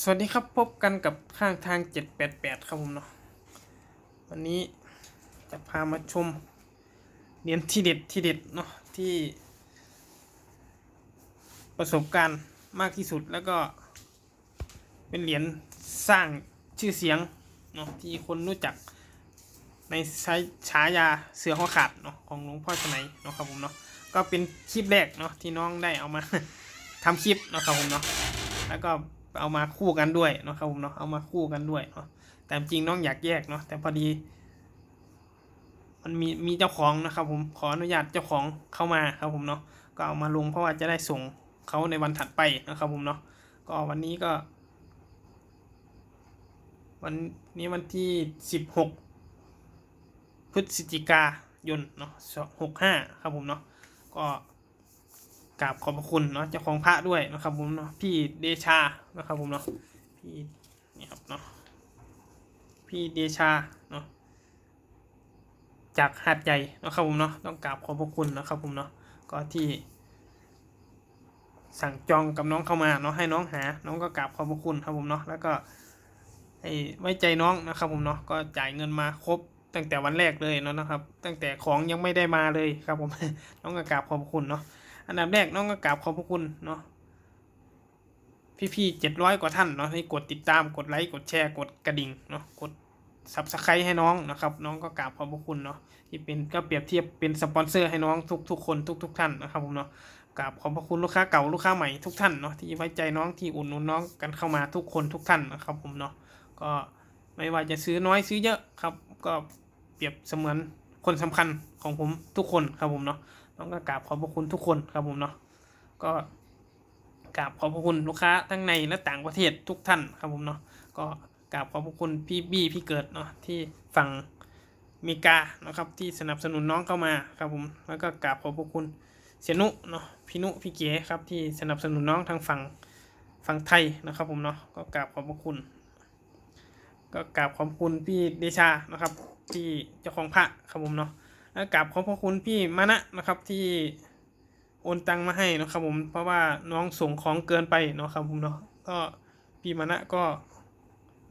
สวัสดีครับพบกันกับข้างทาง 788 ครับผมเนาะวันนี้จะพามาชมเหรียญที่เด็ดที่เด็ดเนาะที่ ประสบการณ์มากที่สุดแล้วก็ เป็นเหรียญสร้างชื่อเสียงเนาะที่คนรู้จักในใช้ฉายาเสือหัวขาดเนาะของหลวงพ่อชนัยเนาะครับผมเนาะก็เป็นคลิปแรกเนาะที่น้องได้เอามาทำคลิปเนาะครับผมเนาะแล้วก็ เอามาคู่กันด้วยเนาะครับผมเนาะเอามาคู่กันด้วยเนาะแต่จริงน้องอยากแยกเนาะแต่พอดี มันมีมีเจ้าของนะครับผมขออนุญาตเจ้าของเข้ามาครับผมเนาะก็เอามาลงเพราะว่าจะได้ส่งเขาในวันถัดไปนะครับผมเนาะก็วันนี้ก็ วันนี้วันที่สิบหกพฤศจิกายนเนาะหกห้าครับผมเนาะก็ กราบขอบคุณเนาะเจ้าของพระด้วยนะครับผมเนาะพี่เดชานะครับผมเนาะพี่นี่ครับเนาะพี่เดชาเนาะจากหาดใหญ่นะครับผมเนาะต้องกราบขอบพระคุณนะครับผมเนาะก็ที่สั่งจองกับน้องเข้ามาเนาะให้น้องหา น้องก็กราบขอบพระคุณครับผมเนาะแล้วก็ให้ไว้ใจน้องนะครับผมเนาะก็จ่ายเงินมาครบตั้งแต่วันแรกเลยเนาะนะครับ ตั้งแต่ของยังไม่ได้มาเลยครับผมน้องก็กราบขอบคุณเนาะ อันดับแรกน้องก็กราบขอบพระคุณเนาะพี่ๆเจ็ดร้อยกว่าท่านเนาะที่กดติดตามกดไลค์กดแชร์กดกระดิ่งเนาะกดซับสไครให้น้องนะครับ น้องก็กราบขอบพระคุณเนาะที่เป็นก็เปรียบเทียบเป็นสปอนเซอร์ให้น้องทุกทุกๆคนทุกทุกๆท่านนะครับผมเนาะกราบขอบพระคุณลูกค้าเก่าลูกค้าใหม่ทุกท่านเนาะที่ไว้ใจน้องที่อุ่นนุนน้องกันเข้ามาทุกคนทุกท่านนะครับผมเนาะก็ไม่ว่าจะซื้อน้อยซื้อเยอะครับ ก็เปรียบเสมือนคนสำคัญของผมทุกคนครับผมเนาะ ต้องก็กราบขอบพระคุณทุกคนครับผมเนาะก็กราบขอบพระคุณลูกค้าทั้งในและต่างประเทศทุกท่านครับผมเนาะก็กราบขอบพระคุณพี่บี้พี่เกิดเนาะที่ฝั่งเมริกานะครับที่สนับสนุนน้องเข้ามาครับผมแล้วก็กราบขอบพระคุณเสียนุเนาะพี่นุพี่เก๋ครับที่สนับสนุนน้องทางฝั่งฝั่งไทยนะครับผมเนาะก็กราบขอบพระคุณ ก็กราบขอบคุณพี่เดชานะครับที่เจ้าของพระครับผมเนาะ แล้วกราบขอบพระคุณพี่มานะนะครับที่โอนตังมาให้นะครับผมเพราะว่าน้องส่งของเกินไปเนาะครับผมเนาะก็พี่มานะก็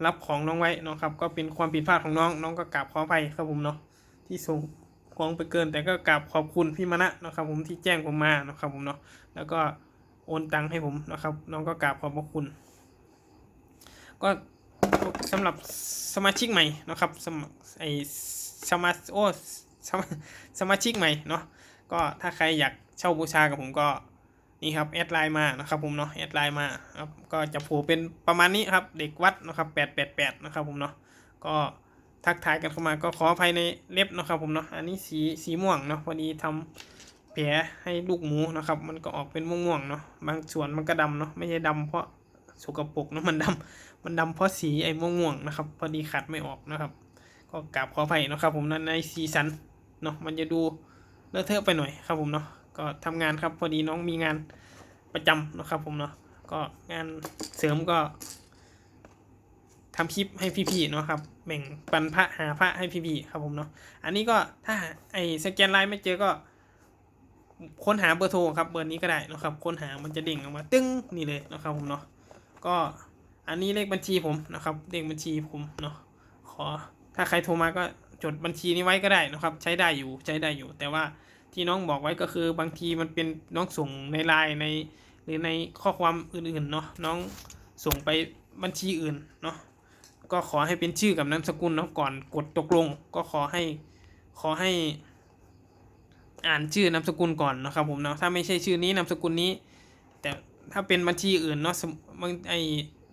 รับของน้องไว้เนาะครับ ก็เป็นความผิดพลาดของน้องน้องก็กราบขออภัยครับผมเนาะที่ส่งของไปเกิน แต่ก็กราบขอบคุณพี่มานะนะครับ ผมที่แจ้งผมมานะครับผมเนาะแล้วก็โอนตังให้ผมนะครับ น้องก็กราบขอบพระคุณ ก็สำหรับสมาชิกใหม่นะครับสมไอสมาโอ้ สมาสมาชิกใหม่เนาะก็ถ้าใครอยากเช่าบูชากับผมก็นี่ครับแอดไลน์มานะครับผมเนาะแอดไลน์มาครับก็จะโผล่เป็นประมาณนี้ครับเด็กวัดนะครับแปดแปดแปดนะครับผมเนาะก็ทักทายกันเข้ามาก็ขออภัยในเล็บนะครับผมเนาะอันนี้สีสีม่วงเนาะพอดีทำแผลให้ลูกหมูนะครับ มันก็ออกเป็นม่วงๆเนาะบางส่วนมันก็ดำเนาะไม่ใช่ดำเพราะสกปรกเนาะมันดำมันดำเพราะสีไอ้ม่วงๆนะครับ พอดีขัดไม่ออกนะครับ ก็กราบขออภัยนะครับผมนั้นในสีสัน เนาะมันจะดูเลอะเทอะไปหน่อยครับผมเนาะก็ทำงานครับพอดีน้องมีงานประจำนะครับผมเนาะก็งานเสริมก็ทำคลิปให้พี่ๆเนาะครับแบ่งปันพระหาพระให้พี่ๆครับผมเนาะอันนี้ก็ถ้าไอ้สแกนไลน์ไม่เจอก็ค้นหาเบอร์โทรครับเบอร์นี้ก็ได้นะครับค้นหามันจะเด้งออกมาตึ้งนี่เลยนะครับผมเนาะก็อันนี้เลขบัญชีผมนะครับเลขบัญชีผมเนาะขอถ้าใครโทรมาก็ จดบัญชีนี้ไว้ก็ได้นะครับ ใช้ได้อยู่ใช้ได้อยู่ แต่ว่าที่น้องบอกไว้ก็คือบางทีมันเป็นน้องส่งในไลน์ในหรือในข้อความอื่นๆเนาะน้องส่งไปบัญชีอื่นเนาะก็ขอให้เป็นชื่อกับนามสกุลเนาะก่อนกดตกลง ก็ขอให้ขอให้ อ่านชื่อนามสกุลก่อนนะครับผมเนาะถ้าไม่ใช่ชื่อนี้นามสกุลนี้ แต่ถ้าเป็นบัญชีอื่นเนาะบางไอ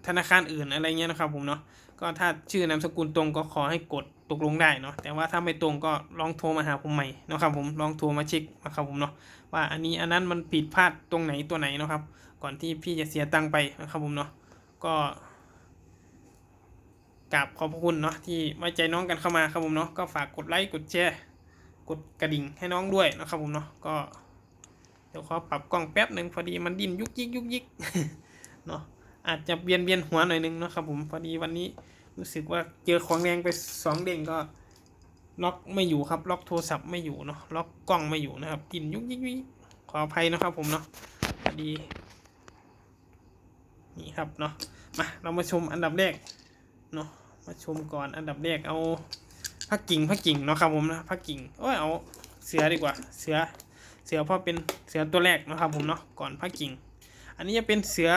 ธนาคารอื่นอะไรเงี้ยนะครับผมเนาะ ก็ถ้าชื่อนามสกุลตรงก็ขอให้กดตกลงได้เนาะแต่ว่าถ้าไม่ตรงก็ลองโทรมาหาผมใหม่นะครับผมลองโทรมาเช็คนะครับผมเนาะว่าอันนี้อันนั้นมันผิดพลาดตรงไหนตัวไหนนะครับ ก่อนที่พี่จะเสียตังค์ไปนะครับผมเนาะก็กราบขอบคุณเนาะที่ไว้ใจน้องกันเข้ามาครับผมเนาะก็ฝากกดไลค์กดแชร์กดกระดิ่งให้น้องด้วยนะครับผมเนาะก็เดี๋ยวขอปรับกล้องแป๊บหนึ่งพอดีมันดิ้นยุกยิกยุกยิกเนาะอาจจะเบียนเบียนหัวหน่อยนึงนะครับผมพอดีวันนี้ รู้สึกว่าเจอของแรงไปสองเด้งก็ล็อกไม่อยู่ครับ ล็อกโทรศัพท์ไม่อยู่เนาะล็อกกล้องไม่อยู่นะครับกินยุกยิกยิกขออภัยนะครับผมเนาะดีนี่ครับเนาะมาเรามาชมอันดับแรกเนาะมาชมก่อนอันดับแรกเอาพระกิ่งพระกิ่งเนาะครับผมนะพระกิ่งโอ้ยเอาเสือดีกว่าเสือเสือเพราะเป็นเสือตัวแรกนะครับผมเนาะก่อนพระกิ่ง อันนี้จะเป็นเสือ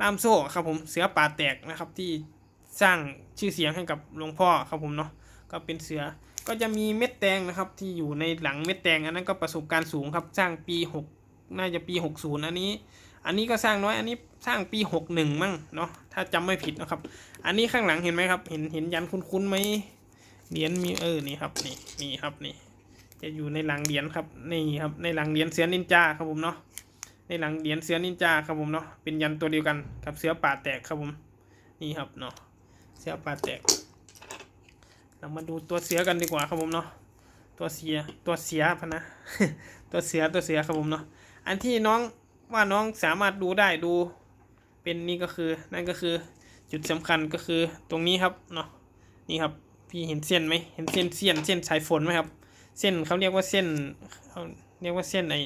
ล่ามโซ่ครับผมเสือป่าแตกนะครับที่ สร้างชื่อเสียงให้กับหลวงพ่อครับผมเนาะก็เป็นเสือก็จะมีเม็ดแตงนะครับที่อยู่ในหลังเม็ดแตงอันนั้นก็ประสบการณ์สูงครับสร้างปีหกน่าจะปีหกศูนย์อันนี้ อันนี้ก็สร้างน้อยอันนี้สร้างปีหกหนึ่งมั่งเนาะถ้าจำไม่ผิดนะครับ อันนี้ข้างหลังเห็นไหมครับ เห็นเห็นยันคุ้นๆไหมเหรียญมีเออนี่ครับนี่นี่ครับนี่ จะอยู่ในหลังเหรียญครับนี่ครับในหลังเหรียญเสือนินจาครับผมเนาะในหลังเหรียญเสือนินจาครับผมเนาะเป็นยันตัวเดียวกันกับเสือป่าแตกครับผมนี่ครับเนาะ เสือป่าแตก เรามาดูตัวเสือกันดีกว่าครับผมเนาะ ตัวเสือตัวเสือพะนะ ตัวเสือตัวเสือครับผมเนาะ อันที่น้องว่าน้องสามารถดูได้ดู เป็นนี่ก็คือนั่นก็คือจุดสำคัญก็คือตรงนี้ครับเนาะ นี่ครับพี่เห็นเส้นไหมเห็นเส้นเส้นเส้นสายฝนไหมครับ เส้นเขาเรียกว่าเส้นเขาเรียกว่าเส้นไอ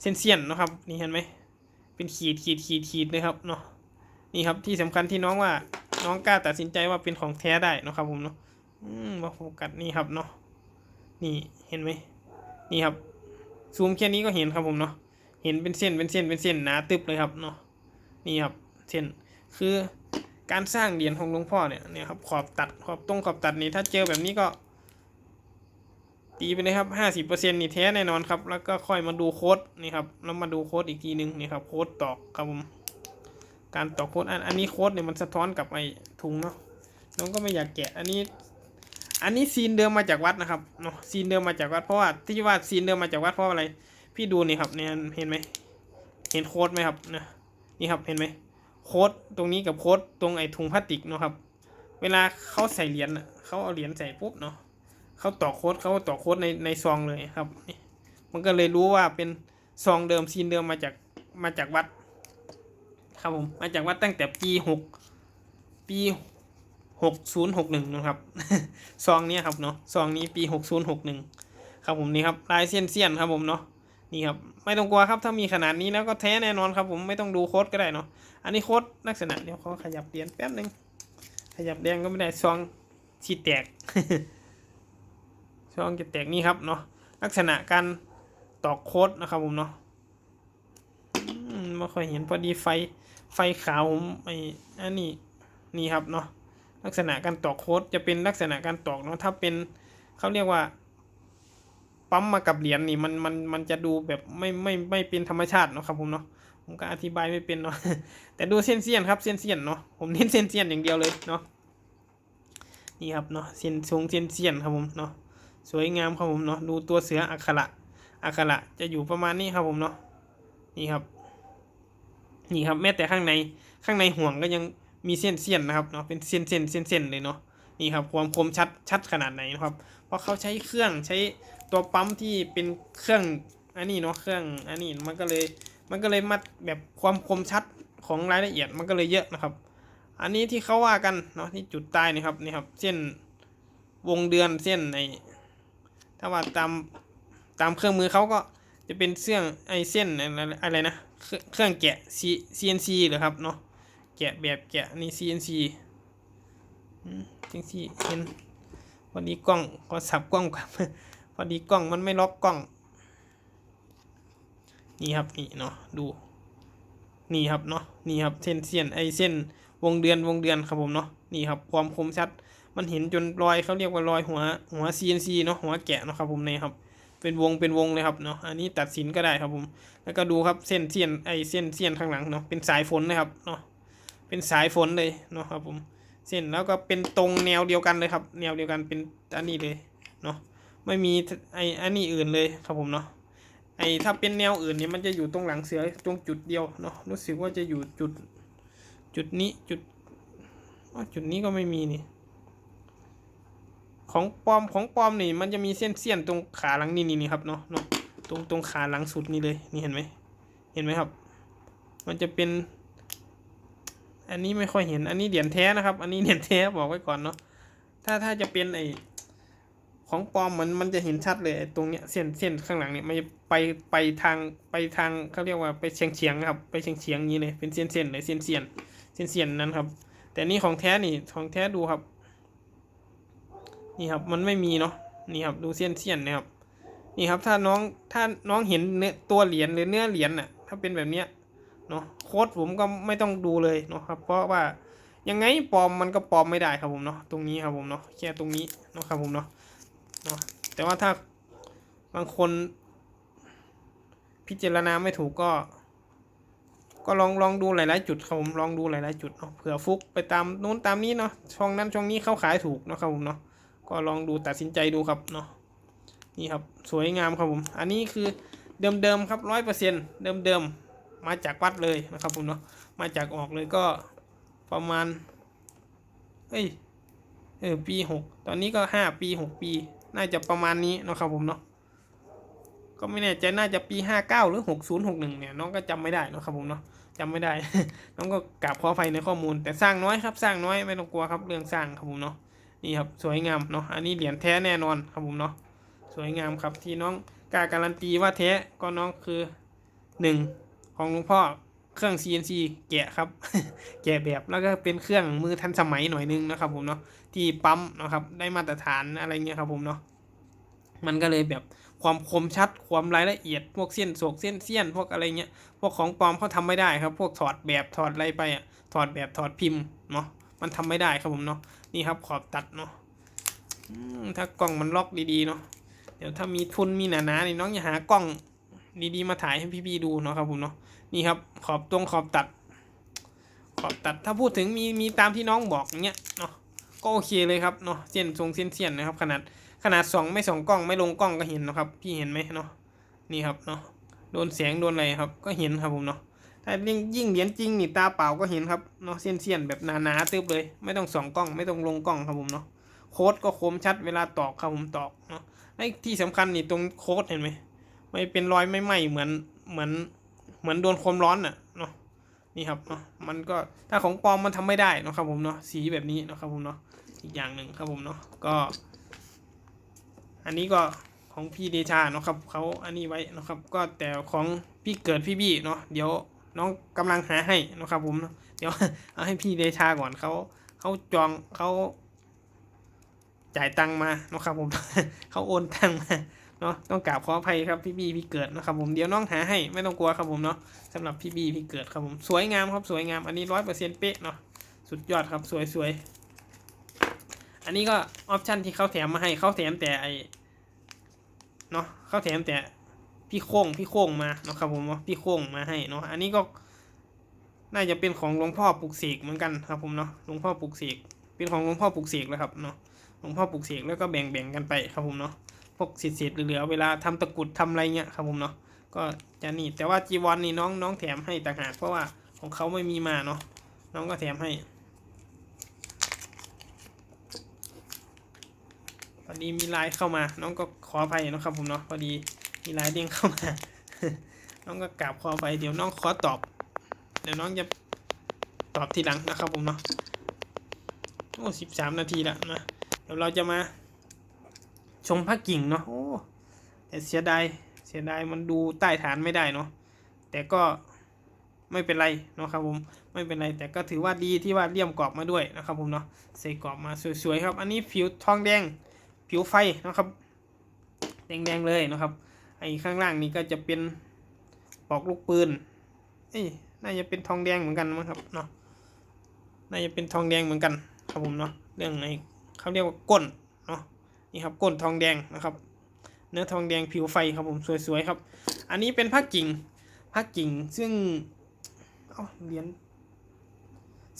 เส้นเสี้ยนนะครับ นี่เห็นไหมเป็นขีดขีดขีดขีดเลยครับเนาะนี่ครับที่สำคัญที่น้องว่า น้องกล้าตัดสินใจว่าเป็นของแท้ได้นะครับผมเนาะอืมมาโฟกัสนี่ครับเนาะนี่เห็นไหมนี่ครับซูมแค่นี้ก็เห็นครับผมเนาะเห็นเป็นเส้นเป็นเส้นเป็นเส้นหนาตึบเลยครับเนาะนี่ครับเส้นคือการสร้างเหรียญของหลวงพ่อเนี่ยเนี่ยครับขอบตัดขอบตรงขอบตัดนี่ถ้าเจอแบบนี้ก็ ตีไปเลยครับห้าสิบเปอร์เซ็นต์นี่แท้แน่นอนครับ แล้วก็ค่อยมาดูโค้ดนี่ครับแล้วมาดูโค้ดอีกทีหนึ่งนี่ครับโค้ดตอกครับผม การต่อโค้ดอันอันนี้โค้ดเนี่ยมันสะท้อนกับไอ้ถุงเนาะน้องก็ไม่อยากแกะอันนี้ อันนี้ซีนเดิมมาจากวัดนะครับเนาะซีนเดิมมาจากวัดเพราะว่าที่ว่าซีนเดิมมาจากวัดเพราะอะไร พี่ดูนี่ครับเนี่ยเห็นไหมเห็นโค้ดไหมครับนะนี่ครับเห็นไหมโค้ดตรงนี้กับโค้ดตรงไอ้ถุงพลาสติกเนาะครับ เวลาเขาใส่เหรียญเขาเอาเหรียญใส่ปุ๊บเนาะเขาต่อโค้ดเขาต่อโค้ดในในซองเลยครับนี่มันก็เลยรู้ว่าเป็นซองเดิมซีนเดิมมาจากมาจากวัด ครับผม มาจากวัดตั้งแต่ปีหกปีหกศูนย์หกหนึ่งนะครับ ซองนี้ครับเนาะ ซองนี้ปีหกศูนย์หกหนึ่งครับผมนี่ครับลายเส้นเสี้ยนครับผมเนาะ นี่ครับ ไม่ต้องกลัวครับ ถ้ามีขนาดนี้แล้วก็แท้แน่นอนครับผม ไม่ต้องดูโค้ดก็ได้เนาะ อันนี้โค้ดลักษณะเดี๋ยวเขาขยับเหรียญแป๊บหนึ่งขยับแดงก็ไม่ได้ซองชีแตกช่องจะแตกนี่ครับเนาะ ลักษณะการตอกโค้ดนะครับผมเนาะไม่ค่อยเห็นพอดีไฟ ไฟขาวผมไอ้อันนี้นี่ครับเนาะลักษณะการตอกโค้ดจะเป็นลักษณะการตอกเนาะถ้าเป็นเขาเรียกว่า ปั๊มมากับเหรียญนี่มันมันมันจะดูแบบไม่ไม่ไม่เป็นธรรมชาติเนาะครับผมเนาะผมก็อธิบายไม่เป็นเนาะแต่ดูเส้นเสี้ยนครับเส้นเสี้ยนเนาะผมเน้นเส้นเสี้ยนอย่างเดียวเลยเนาะนี่ครับเนาะเส้นทรงเส้นเสี้ยนครับผมเนาะสวยงามครับผมเนาะดูตัวเสืออักขระอักขระจะอยู่ประมาณนี้ครับผมเนาะนี่ครับ นี่ครับแม้แต่ข้างในข้างในห่วงก็ยังมีเส้นเส้นนะครับเนาะเป็นเส้นเส้นเส้นเส้นเลยเนาะนี่ครับความคมชัดชัดขนาดไหนนะครับ เพราะเขาใช้เครื่องใช้ตัวปั๊มที่เป็นเครื่องอันนี้เนาะเครื่องอันนี้มันก็เลยมันก็เลยมัดแบบความคมชัดของรายละเอียดมันก็เลยเยอะนะครับ อันนี้ที่เขาว่ากันเนาะที่จุดใต้นี่ครับนี่ครับ เส้นวงเดือนเส้นไอถ้าว่าตามตามเครื่องมือเขาก็จะเป็นเส้นไอเส้นอะไรนะ เครื่องแกะ C CNC เหรอครับเนาะแกะแบบแกะนี่ CNC อืมจังสี่เห็นพอดีกล้องขอสับกล้องครับพอดีกล้องมันไม่ล็อกกล้อง นี่ครับนี่เนาะดูนี่ครับเนาะนี่ครับเส้นเส้นไอเส้นวงเดือนวงเดือนครับผมเนาะนี่ครับความคมชัด มันเห็นจนรอยเขาเรียกว่ารอยหัวหัว CNC เนาะหัวแกะเนาะครับผมเนี่ยครับ เป็นวงเป็นวงเลยครับเนาะอันนี้ตัดสินก็ได้ครับผม แล้วก็ดูครับเส้นเสี้ยนไอเส้นเสี้ยนข้างหลังเนาะเป็นสายฝนนะครับเนาะเป็นสายฝนเลยเนาะครับผม เส้นแล้วก็เป็นตรงแนวเดียวกันเลยครับ แนวเดียวกันเป็นอันนี้เลยเนาะไม่มีไออันนี้อื่นเลยครับผมเนาะไอถ้าเป็นแนวอื่นเนี่ยมันจะอยู่ตรงหลังเสือตรงจุดเดียวเนาะรู้สึกว่าจะอยู่จุดจุดนี้จุดอ๋อจุดนี้ก็ไม่มีนี่ ของปลอมของปลอมนี่มันจะมีเส้นเสี้ยนตรงขาหลังนี่นี่นี่ครับเนาะเนาะตรงตรงขาหลังสุดนี่เลยนี่เห็นไหมเห็นไหมครับ มันจะเป็น อันนี้ไม่ค่อยเห็นอันนี้เหรียญแท้นะครับ อันนี้เหรียญแท้บอกไว้ก่อนเนาะถ้าถ้าจะเป็นไอของปลอมมันมันจะเห็นชัดเลยตรงเนี้ยเส้นเส้นข้างหลังเนี่ยมันจะไปไปทางไปทางเขาเรียกว่าไปเฉียงเฉียงครับไปเฉียงเฉียงนี้เลยเป็นเส้นเส้นเลยเส้นเสียนเสียนนั้นครับ แต่นี่ของแท้นี่ของแท้ดูครับ นี่ครับมันไม่มีเนาะนี่ครับดูเสี้ยนเสียนนะครับนี่ครับถ้าน้องถ้าน้องเห็นเนื้อตัวเหรียญหรือเนื้อเหรียญน่ะถ้าเป็นแบบเนี้ยเนาะโค้ดผมก็ไม่ต้องดูเลยเนาะครับเพราะว่ายังไงปลอมมันก็ปลอมไม่ได้ครับผมเนาะตรงนี้ครับผมเนาะแค่ตรงนี้เนาะครับผมเนาะเนาะแต่ว่าถ้าบางคนพิจารณาไม่ถูกก็ ก็ลองลองดูหลาย ๆ จุดครับผมลองดูหลาย ๆ จุดเนาะเผื่อฟุกไปตามนู้นตามนี้เนาะช่องนั้นช่องนี้เข้าขายถูกเนาะครับผมเนาะ ก็ลองดูตัดสินใจดูครับเนาะนี่ครับสวยงามครับผม อันนี้คือเดิมๆครับร้อยเปอร์เซ็นต์เดิมๆมาจากวัดเลยนะครับผมเนาะมาจากออกเลยก็ประมาณเอ้ยเออปีหกตอนนี้ก็ห้าปีหกปี น่าจะประมาณนี้นะครับผมเนาะก็ไม่แน่ใจน่าจะปีห้าเก้าหรือหกศูนย์หกหนึ่งเนี่ยน้องก็จำไม่ได้นะครับผมเนาะจำไม่ได้ น้องก็กราบขออภัยในข้อมูล แต่สร้างน้อยครับสร้างน้อยไม่ต้องกลัวครับเรื่องสร้างครับผมเนาะ นี่ครับสวยงามเนาะอันนี้เหรียญแท้แน่นอนครับผมเนาะสวยงามครับที่น้องกล้าการันตีว่าแท้ก็น้องคือหนึ่งของหลวงพ่อเครื่อง CNC แกะครับ แกะแบบแล้วก็เป็นเครื่องมือทันสมัยหน่อยนึงนะครับผมเนาะที่ปั๊มนะครับได้มาตรฐานอะไรเงี้ยครับผมเนาะมันก็เลยแบบความคมชัดความรายละเอียดพวกเส้นโศกเส้นเสี้ยนพวกอะไรเงี้ยพวกของปลอมเขาทำไม่ได้ครับ พวกถอดแบบถอดอะไรไปอะถอดแบบถอดพิมพ์เนาะมันทำไม่ได้ครับผมเนาะ นี่ครับขอบตัดเนาะถ้ากล้องมันล็อกดีๆเนาะเดี๋ยวถ้ามีทุนมีหนาๆนี่น้องอย่าหากล้องดีๆมาถ่ายให้พี่ๆดูเนาะครับผมเนาะนี่ครับขอบตรงขอบตัด ขอบตัดถ้าพูดถึงมีมีตามที่น้องบอกเงี้ยเนาะก็โอเคเลยครับเนาะเส้นทรงเส้นเส้นนะครับ ขนาดขนาดสองไม่สองกล้องไม่ลงกล้องก็เห็นนะครับ พี่เห็นไหมเนาะนี่ครับเนาะโดนแสงโดนอะไรครับ ก็เห็นครับผมเนาะ ถ้ายิ่งยิ่งเหรียญจริงนี่ตาเปล่าก็เห็นครับเนาะเสี้ยนๆแบบหนาๆตึบเลย ไม่ต้องสองกล้องไม่ต้องลงกล้องครับผมเนาะโค้ดก็คมชัดเวลาตอกครับผมตอกเนาะไอ้ที่สำคัญนี่ตรงโค้ดเห็นไหมไม่เป็นรอยไม่ไหมเหมือนเหมือนเหมือนโดนความร้อนอะเนาะนี่ครับเนาะมันก็ถ้าของปลอมมันทำไม่ได้เนาะครับผมเนาะสีแบบนี้เนาะครับผมเนาะอีกอย่างหนึ่งครับผมเนาะก็ อันนี้ก็ของพี่เดชาเนาะครับเขาอันนี้ไว้นะครับ ก็แต่ของพี่เกิดพี่บี้เนาะเดี๋ยว น้องกำลังหาให้นะครับผม เดี๋ยวเอาให้พี่เดชาก่อนเขาเขาจองเขาจ่ายตังมานะครับผมเขาโอนตังมาเนาะต้องกราบขออภัยครับพี่บีพี่เกิดนะครับผมเดี๋ยวน้องหาให้ไม่ต้องกลัวครับผมเนาะสำหรับพี่บีพี่เกิดครับผมสวยงามครับสวยงามอันนี้ร้อยเปอร์เซ็นต์เป๊ะเนาะสุดยอดครับสวยสวยอันนี้ก็ออปชันที่เขาแถมมาให้เขาแถมแต่ไอเนาะเขาแถมแต่ พี่โค้งพี่โค้งมาเนาะครับผมเนาะพี่โค้งมาให้เนาะอันนี้ก็น่าจะเป็นของหลวงพ่อปลุกเสกเหมือนกันครับผมเนาะหลวงพ่อปลุกเสกเป็นของหลวงพ่อปลุกเสกแล้วครับเนาะหลวงพ่อปลุกเสกแล้วก็แบ่งแบ่งกันไปครับผมเนาะพวกเศษๆเหลือเวลาทำตะกรุดทำอะไรเงี้ยครับผมเนาะก็จะนี่แต่ว่าจีวรนนี่น้องน้องแถมให้ต่างหากเพราะว่าของเขาไม่มีมาเนาะน้องก็แถมให้พอดีมีไลน์เข้ามาน้องก็ขออภัยนะครับผมเนาะพอดี มีไลน์เด้งเข้ามา น้องก็กราบขออภัยเดี๋ยวน้องขอตอบ เดี๋ยวน้องจะตอบทีหลังนะครับผมเนาะโอ้สิบสามนาทีแล้วนะเดี๋ยวเราจะมาชมพระกิ่งเนาะโอ้แต่เสียดายเสียดายมันดูใต้ฐานไม่ได้เนาะแต่ก็ไม่เป็นไรเนาะครับผมไม่เป็นไรแต่ก็ถือว่าดีที่ว่าเลี่ยมกรอบมาด้วยนะครับผมเนาะใส่กรอบมาสวยๆครับ อันนี้ผิวทองแดงผิวไฟนะครับ แดงๆเลยนะครับ อ้ข้างล่างนี้ก็จะเป็นปลอกลูกปืน เอ้ยน่าจะเป็นทองแดงเหมือนกันมั้งครับเนาะ น่าจะเป็นทองแดงเหมือนกันครับผมเนาะ เรื่องไอ้เขาเรียกว่าก้นเนาะ นี่ครับก้นทองแดงนะครับ เนื้อทองแดงผิวไฟครับผมสวยๆครับ อันนี้เป็นผ้ากิ่งผ้ากิ่งซึ่ง เอาเหรียญ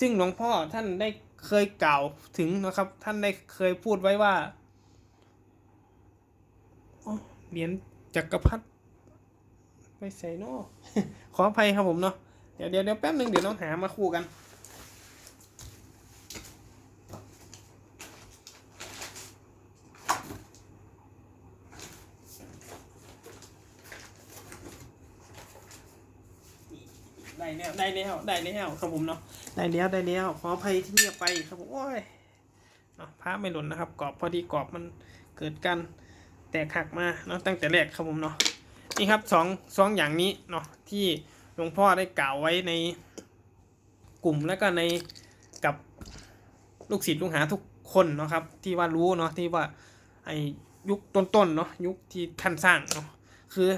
ซึ่งหลวงพ่อท่านได้เคยกล่าวถึงนะครับ ท่านได้เคยพูดไว้ว่าโอ้เหรียญ จักรพรรดิไปใส่เนอะขออภัยครับผมเนาะเดี๋ยวเดี๋ยวเดี๋ยวแป๊บหนึ่งเดี๋ยวน้องหามาคู่กันได้แล้วได้แล้วได้แล้วครับผมเนาะได้แล้วได้แล้วขออภัยที่เงียบไปครับผมโอ้ยเนาะพระไม่หล่นนะครับกรอบพอดีกรอบมันเกิดกัน แตกหักมาเนาะตั้งแต่แรกครับผมเนาะนี่ครับสองสองอย่างนี้เนาะที่หลวงพ่อได้กล่าวไว้ในกลุ่มแล้วก็ในกับลูกศิษย์ลูกหาทุกคนเนาะครับที่ว่ารู้เนาะที่ว่าไอยุคต้นๆเนาะยุคที่ท่านสร้างเนาะคือ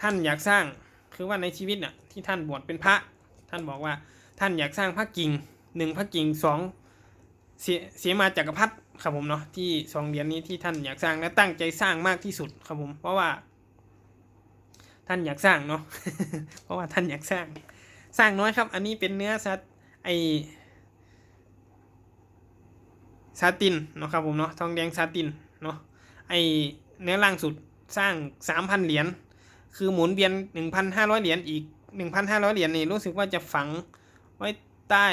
ท่านอยากสร้างคือว่าในชีวิตน่ะที่ท่านบวชเป็นพระ ท่านบอกว่าท่านอยากสร้างพระกิ่งหนึ่งพระกิ่งสองเสียเสียมาจากักรพรรดิ ครับผมเนาะที่สองเหรียญนี้ที่ท่านอยากสร้างและตั้งใจสร้างมากที่สุดครับผม เพราะว่า ท่านอยากสร้างเนาะเพราะว่าท่านอยากสร้าง สร้างน้อยครับ อันนี้เป็นเนื้อสัตไอซาตินเนาะครับผมเนาะทองแดงซาตินเนาะไอเนื้อล่างสุดสร้างสามพันเหรียญคือหมุนเวียนหนึ่งพันห้าร้อยเหรียญอีกหนึ่งพันห้าร้อยเหรียญนี่รู้สึกว่าจะฝังไว้ ใต้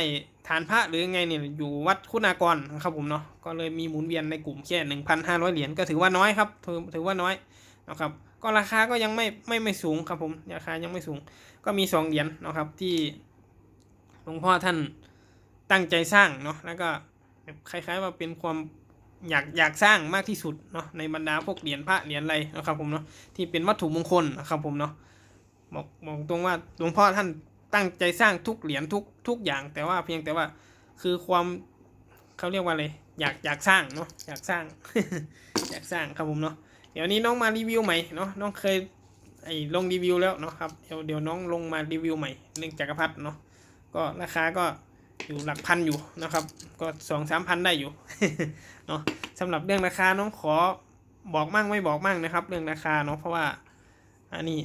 ฐานพระหรือไงเนี่ยอยู่วัดคุณากรนะครับผมเนาะก็เลยมีหมุนเวียนในกลุ่มแค่หนึ่งพันห้าร้อยเหรียญก็ถือว่าน้อยครับถือถือว่าน้อยนะครับก็ราคาก็ยังไม่ไม่ไม่สูงครับผมราคายังไม่สูง ก็มีสองเหรียญนะครับที่หลวงพ่อท่านตั้งใจสร้างเนาะแล้วก็คล้ายๆว่าเป็นความอยากอยากสร้างมากที่สุดเนาะในบรรดาพวกเหรียญพระเหรียญอะไรนะครับผมเนาะที่เป็นวัตถุมงคลนะครับผมเนาะบอกบอกตรงว่าหลวงพ่อท่าน ตั้งใจสร้างทุกเหรียญทุกทุกอย่าง แต่ว่าเพียงแต่ว่าคือความเขาเรียกว่าอะไรอยากอยากสร้างเนาะอยากสร้าง อยากสร้างครับผมเนาะเดี๋ยวนี้น้องมารีวิวใหม่เนาะน้องเคยไอ้ลงรีวิวแล้วเนาะครับเดี๋ยวเดี๋ยวน้องลงมารีวิวใหม่เรื่องจักรพรรดิเนาะก็ราคาก็อยู่หลักพันอยู่นะครับ ก็สองสามพันได้อยู่เนาะสำหรับเรื่องราคาน้องขอบอกมั่งไม่บอกมั่งนะครับ เรื่องราคาเนาะเพราะว่าอันนี้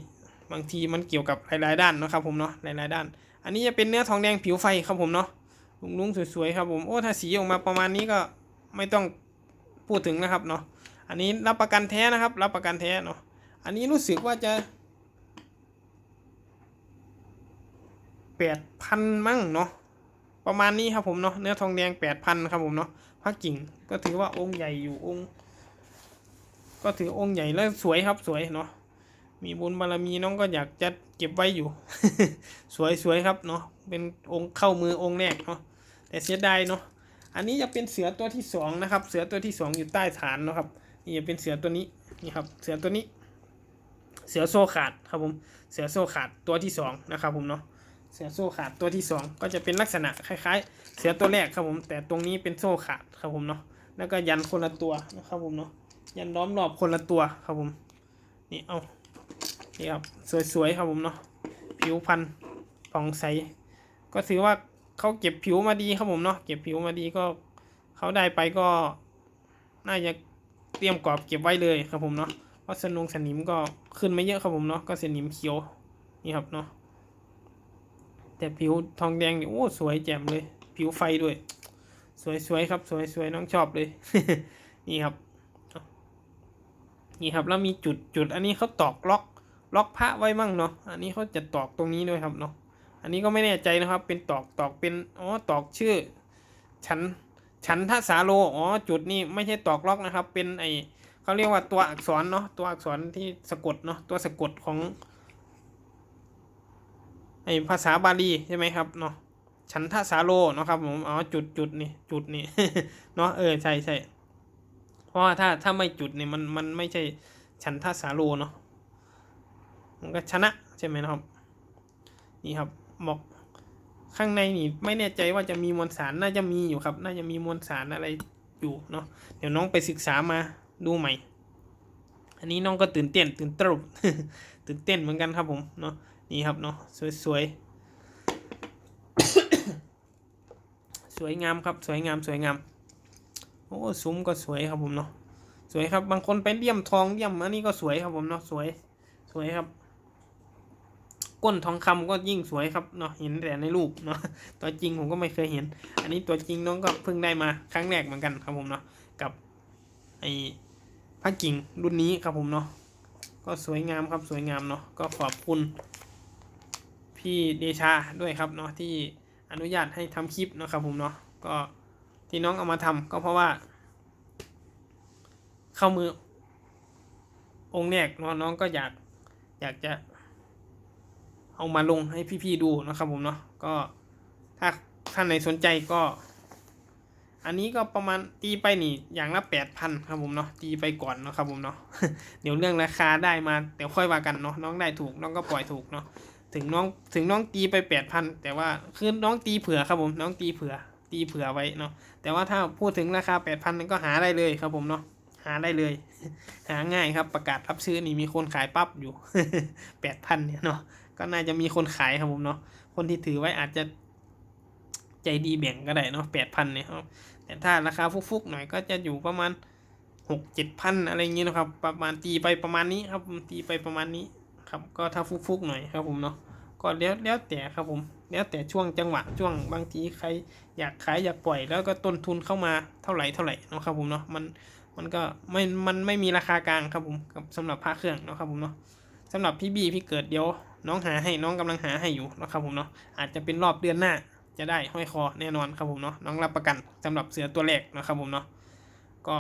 บางทีมันเกี่ยวกับหลายๆด้านนะครับผมเนาะหลายๆด้าน อันนี้จะเป็นเนื้อทองแดงผิวไฟครับผมเนาะลุงๆสวยๆครับผมโอ้ถ้าสีออกมาประมาณนี้ก็ไม่ต้องพูดถึงนะครับเนาะอันนี้รับประกันแท้นะครับ รับประกันแท้เนาะอันนี้รู้สึกว่าจะแปดพันมั่งเนาะประมาณนี้ครับผมเนาะเนื้อทองแดงแปดพันครับผมเนาะพระกิ่งก็ถือว่าองค์ใหญ่อยู่องค์ ก็ถือองค์ใหญ่แล้วสวยครับสวยเนาะ มีบุญบารมีน้องก็อยากจะเก็บไว้อยู่ สวยสวยครับเนาะเป็นองค์เข้ามือองค์แรกเนาะแต่เสียดายเนาะอันนี้จะเป็นเสือตัวที่สองนะครับ เสือตัวที่สองอยู่ใต้ฐานเนาะครับนี่จะเป็นเสือตัวนี้นี่ครับ เสือตัวนี้ เสือโซ่ขาดครับผมเสือโซ่ขาดตัวที่สองนะครับผมเนาะเสือโซ่ขาดตัวที่สองก็จะเป็นลักษณะคล้ายๆ เสือตัวแรกครับผม แต่ตรงนี้เป็นโซ่ขาดครับผมเนาะแล้วก็ยันคนละตัวนะครับผมเนาะยันล้อมรอบคนละตัวครับผมนี่เอา นี่ครับ สวยๆครับผมเนาะผิวพันธุ์ผ่องใส ก็ถือว่าเขาเก็บผิวมาดีครับผมเนาะเก็บผิวมาดีก็เขาได้ไปก็ น่าจะเตรียมกรอบเก็บไว้เลยครับผมเนาะเพราะสนุงสนิมก็ขึ้นไม่เยอะครับผมเนาะก็สนิมเขียวนี่ครับเนาะแต่ผิวทองแดงนี่โอ้สวยแจ่มเลย ผิวไฟด้วย สวยสวยครับ สวยสวยน้องชอบเลย นี่ครับนี่ครับแล้วมีจุดจุดอันนี้เขาตอกล็อก ล็อกพระไว้มั่งเนาะ อันนี้เขาจะตอกตรงนี้ด้วยครับเนาะ อันนี้ก็ไม่แน่ใจนะครับ เป็นตอกตอกเป็น อ๋อ ตอกชื่อชั้นฉันทสาโล อ๋อ จุดนี้ไม่ใช่ตอกล็อกนะครับ เป็นไอเขาเรียกว่าตัวอักษรเนาะ ตัวอักษรที่สะกดเนาะ ตัวสะกดของไอภาษาบาลีใช่ไหมครับเนาะ ฉันทสาโลเนาะครับผม อ๋อ จุดจุดนี่ จุดนี่ เนาะ เออ ใช่ใช่เพราะว่าถ้าถ้าไม่จุดนี่มันมันไม่ใช่ฉันทสาโลเนาะ มันก็ชนะใช่ไหมนะครับ นี่ครับบอกข้างในนี่ไม่แน่ใจว่าจะมีมวลสารน่าจะมีอยู่ครับ น่าจะมีมวลสารอะไรอยู่เนาะเดี๋ยวน้องไปศึกษามาดูใหม่ อันนี้น้องก็ตื่นเต้นตื่นตรุบตื่นเต้นเหมือนกันครับผมเนาะนี่ครับเนาะสวยๆสวยงามครับสวยงามสวยงามโอ้ซุ้มก็สวยครับผมเนาะสวยครับบางคนไปเลี่ยมทองเลี่ยมอันนี้ก็สวยครับผมเนาะสวยสวยครับ ก้นทองคำก็ยิ่งสวยครับเนาะเห็นแต่ในรูปเนาะตัวจริงผมก็ไม่เคยเห็น อันนี้ตัวจริงน้องก็เพิ่งได้มาครั้งแรกเหมือนกันครับผมเนาะกับไอ้พระกิ่งรุ่นนี้ครับผมเนาะก็สวยงามครับสวยงามเนาะก็ขอบคุณ พี่เดชาด้วยครับเนาะที่อนุญาตให้ทำคลิปนะครับผมเนาะก็ที่น้องเอามาทำก็เพราะว่า เข้ามือองค์แรกเนาะน้องก็อยากอยากจะ เอามาลงให้พี่ๆดูนะครับผมเนาะก็ถ้าท่านไหนสนใจก็ อันนี้ก็ประมาณตีไปนี่อย่างละแปดพันครับผมเนาะตีไปก่อนนะครับผมเนาะเดี๋ยวเรื่องราคาได้มาเดี๋ยวค่อยว่ากันเนาะน้องได้ถูกน้องก็ปล่อยถูกเนาะถึงน้องถึงน้องตีไปแปดพันแต่ว่าคือน้องตีเผื่อครับผมน้องตีเผื่อตีเผื่อไว้เนาะแต่ว่าถ้าพูดถึงราคาแปดพันก็หาได้เลยครับผมเนาะหาได้เลย หาง่ายครับประกาศรับซื้อนี่มีคนขายปั๊บอยู่แปดพันเนี่ยเนาะ ก็น่าจะมีคนขายครับผมเนาะคนที่ถือไว้อาจจะใจดีแบ่งก็ได้เนาะแปดพันเนี่ยครับแต่ถ้าราคาฟุกๆหน่อยก็จะอยู่ประมาณหกเจ็ดพันอะไรอย่างเงี้ยนะครับ ประมาณตีไปประมาณนี้ครับตีไปประมาณนี้ครับก็ถ้าฟุกๆหน่อยครับผมเนาะก็แล้วแล้วแต่ครับผมแล้วแต่ช่วงจังหวะช่วงบางทีใครอยากขายอยากปล่อย แล้วก็ต้นทุนเข้ามาเท่าไหร่เท่าไหร่เนาะครับผมเนาะมันมันก็ไม่มันไม่มีราคากลางครับผมกับสำหรับพระเครื่องเนาะครับผมเนาะสำหรับพี่บีพี่เกิดเดี๋ยว น้องหาให้น้องกำลังหาให้อยู่นะครับผมเนาะอาจจะเป็นรอบเดือนหน้าจะได้ห้อยคอแน่นอนครับผมเนาะน้องรับประกันสำหรับเสือตัวแรกนะครับผมเนาะก็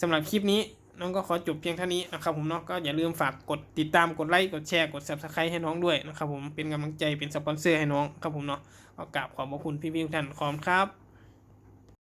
สำหรับคลิปนี้น้องก็ขอจบเพียงเท่านี้นะครับผมเนาะก็อย่าลืมฝากกดติดตามกดไลค์กดแชร์กด subscribe ให้น้องด้วยนะครับผมเป็นกำลังใจเป็นสปอนเซอร์ให้น้องครับผมเนาะก็กราบขอบพระคุณพี่ๆทุกท่านขอบครับ